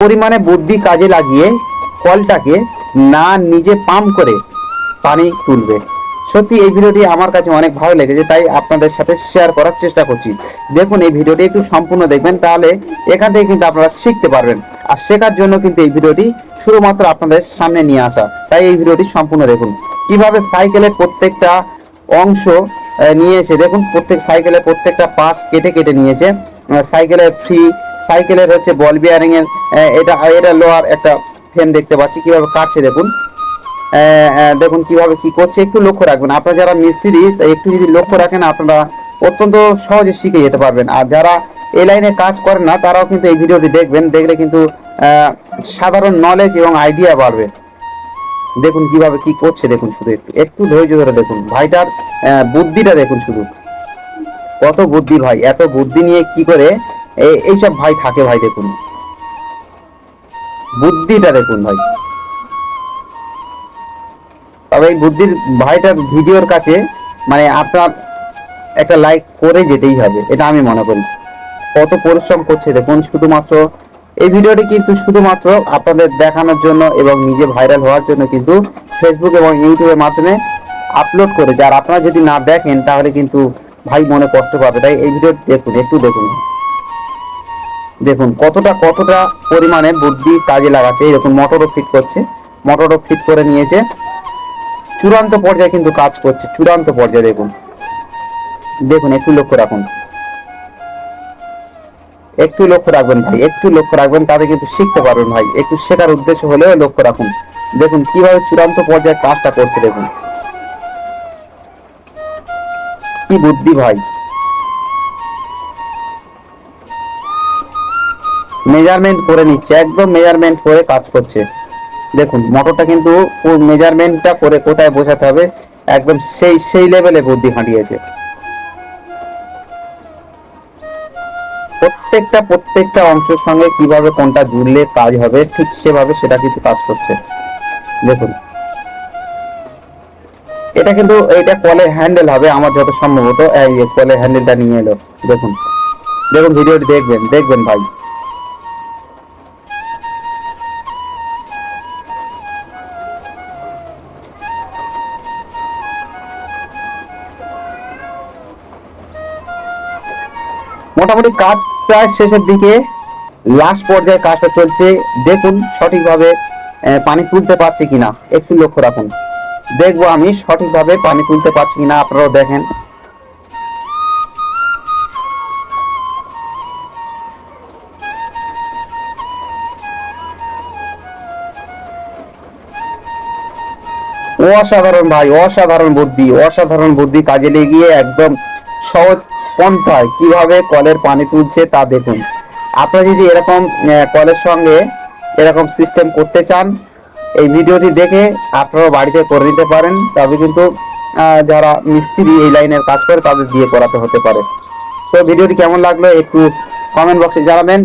পরিমাণে বুদ্ধি কাজে লাগিয়ে কলটাকে না নিজে পাম্প করে পানি তুলবে। সত্যি এই ভিডিওটি আমার কাছে অনেক ভালো লেগেছে তাই আপনাদের সাথে শেয়ার করার চেষ্টা করছি। দেখুন এই ভিডিওটি একটু সম্পূর্ণ দেখবেন তাহলে এখান থেকে কিন্তু আপনারা শিখতে পারবেন। আর শেখার জন্য কিন্তু এই ভিডিওটি শুধুমাত্র আপনাদের সামনে নিয়ে আসা। তাই এই ভিডিওটি সম্পূর্ণ দেখুন। কীভাবে সাইকেলের প্রত্যেকটা অংশ আহ, নিয়ে এসে দেখুন প্রত্যেক সাইকেলের প্রত্যেকটা পাশ কেটে কেটে নিয়েছে। সাইকেলের ফ্রি সাইকেলের হচ্ছে বল বিয়ারিং এর এটা এটা লোহার একটা ফ্রেম দেখতে পাচ্ছি। কীভাবে কাটছে দেখুন। দেখুন কীভাবে কি করছে। একটু লক্ষ্য রাখবেন। আপনারা যারা মিস্ত্রি একটু যদি লক্ষ্য রাখেন, আপনারা অত্যন্ত সহজে শিখে যেতে পারবেন। আর যারা এই লাইনে কাজ করেন না, তারাও কিন্তু এই ভিডিওটি দেখবেন। দেখলে কিন্তু সাধারণ নলেজ এবং আইডিয়া বাড়বে। দেখুন কীভাবে কি করছে, দেখুন শুধু একটু একটু ধৈর্য ধরে দেখুন। ভাইটার বুদ্ধিটা দেখুন শুধু। কত বুদ্ধি ভাই, এত বুদ্ধি নিয়ে কি করে এইসব ভাই থাকে ভাই দেখুন। বুদ্ধিটা দেখুন ভাই। তবে এই বুদ্ধির ভাইটার ভিডিওর কাছে মানে আপনার একটা লাইক করে যেতেই হবে, এটা আমি মনে করি। কত পরিশ্রম করছে দেখুন, শুধুমাত্র এই ভিডিওটি কিন্তু শুধুমাত্র আপনাদের দেখানোর জন্য এবং নিজে ভাইরাল হওয়ার জন্য কিন্তু ফেসবুক এবং ইউটিউবের মাধ্যমে আপলোড করেছে। আর আপনারা যদি না দেখেন, তাহলে কিন্তু ভাই মনে কষ্ট পাবে। তাই এই ভিডিওটি দেখুন, একটু দেখুন। দেখুন, কতটা কতটা পরিমাণে বুদ্ধি কাজে লাগাচ্ছে। এই দেখুন, মোটরও ফিট করছে। মোটরও ফিট করে নিয়েছে। চূড়ান্ত পর্যায়ে কিন্তু কাজ করছে। চূড়ান্ত পর্যায়ে দেখুন। দেখুন, একটু লক্ষ্য রাখুন। একটু লক্ষ্য রাখবেন ভাই, একটু লক্ষ্য রাখবেন, তাতে কিন্তু শিখতে পারবেন ভাই। একটু শেখার উদ্দেশ্য হলেও লক্ষ্য রাখুন। দেখুন, কীভাবে চূড়ান্ত পর্যায়ে কাজটা করছে, দেখুন। কি বুদ্ধি ভাই। মেজারমেন্ট করে নিচ্ছে, একদম মেজারমেন্ট করে কাজ করছে। দেখুন মোটরটা কিন্তু মেজারমেন্টটা করে কোথায় বসাতে হবে, একদম সেই সেই লেভেলে বুদ্ধি খাটিয়েছে। প্রত্যেকটা প্রত্যেকটা অংশের সঙ্গে কীভাবে কোনটা জুড়লে কাজ হবে, ঠিক সেভাবে সেটা কিন্তু কাজ করছে। দেখুন। এটা কিন্তু, এটা কলের হ্যান্ডেল হবে আমার যত সম্ভবত, এই কলের হ্যান্ডেলটা নিয়ে এলো। দেখুন। দেখুন ভিডিওটি দেখবেন দেখবেন ভাই। মোটামুটি কাজ প্রায় শেষের দিকে লাস্ট পর্যায়ে কাজটা চলছে। দেখুন সঠিকভাবে পানি তুলতে পারছে কিনা। একটু লক্ষ্য রাখুন। দেখব আমি সঠিকভাবে পানি তুলতে পারছি কিনা, আপনারাও দেখেন। অসাধারণ ভাই, অসাধারণ বুদ্ধি অসাধারণ বুদ্ধি কাজে লেগিয়ে একদম সহজ পন্থায় কীভাবে কলের পানি তুলছে তা দেখুন। আপনারা যদি এরকম কলের সঙ্গে এরকম সিস্টেম করতে চান, এই ভিডিওটি দেখে আপনারা বাড়িতে করে নিতে পারেন। তবে কিন্তু যারা মিস্ত্রি এই লাইনের কাজ করে, তাদের দিয়ে করাতে হতে পারে। তো ভিডিওটি কেমন লাগল, একটু কমেন্ট বক্সে জানাবেন।